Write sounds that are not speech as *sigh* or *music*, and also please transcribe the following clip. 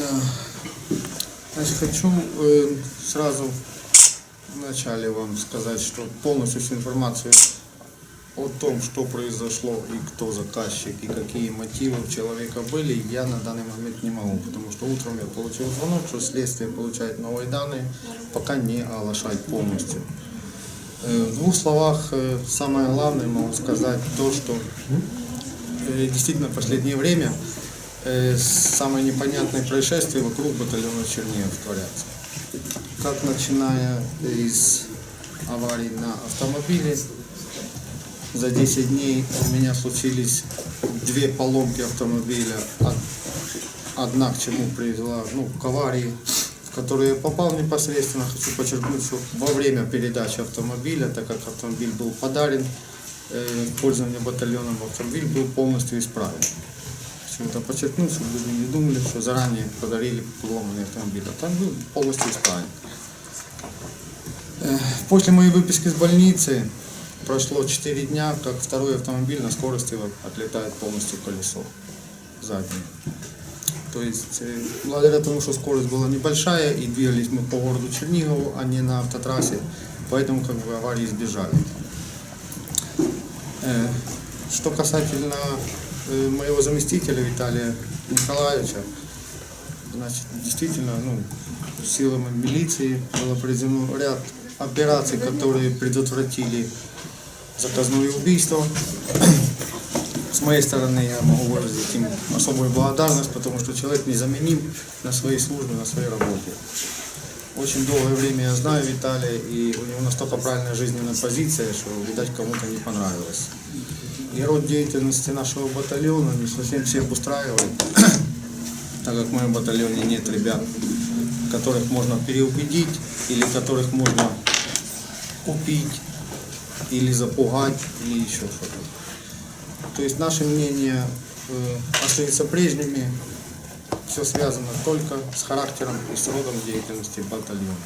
Э, Значит, хочу э, сразу вначале вам сказать, что полностью всю информацию о том, что произошло и кто заказчик и какие мотивы у человека были, я на данный момент не могу, потому что утром я получил звонок, что следствие получает новые данные, пока не оглашать полностью. Э, В двух словах самое главное могу сказать то, что действительно в последнее время самые непонятные происшествия вокруг батальона Чернигов творятся. Как начиная из аварий на автомобиле, за 10 дней у меня случились две поломки автомобиля. Од- Одна к чему привела, ну, к аварии, в которую я попал непосредственно. Хочу подчеркнуть, что во время передачи автомобиля, так как автомобиль был подарен э, пользование батальоном, автомобиль был полностью исправен. Хочу это подчеркнуть, чтобы люди не думали, что заранее подарили поломанный автомобиль. А там был полностью исправен. После моей выписки из больницы прошло 4 дня, как второй автомобиль на скорости отлетает полностью колесо заднее. То есть, благодаря тому, что скорость была небольшая и двигались мы по городу Чернигову, а не на автотрассе, поэтому как бы аварии избежали. Э, Что касательно моего заместителя Виталия Николаевича, значит, действительно, ну, силами милиции было проведено ряд операций, которые предотвратили заказное убийство. С моей стороны я могу выразить им особую благодарность, потому что человек незаменим на своей службе, на своей работе. Очень долгое время я знаю Виталия, и у него настолько правильная жизненная позиция, что, видать, кому-то не понравилось. И род деятельности нашего батальона не совсем всех устраивает, *clears throat* так как в моем батальоне нет ребят, которых можно переубедить или которых можно купить или запугать или еще что-то. То есть наше мнение э, остается прежними. Все связано только с характером и с родом деятельности батальона.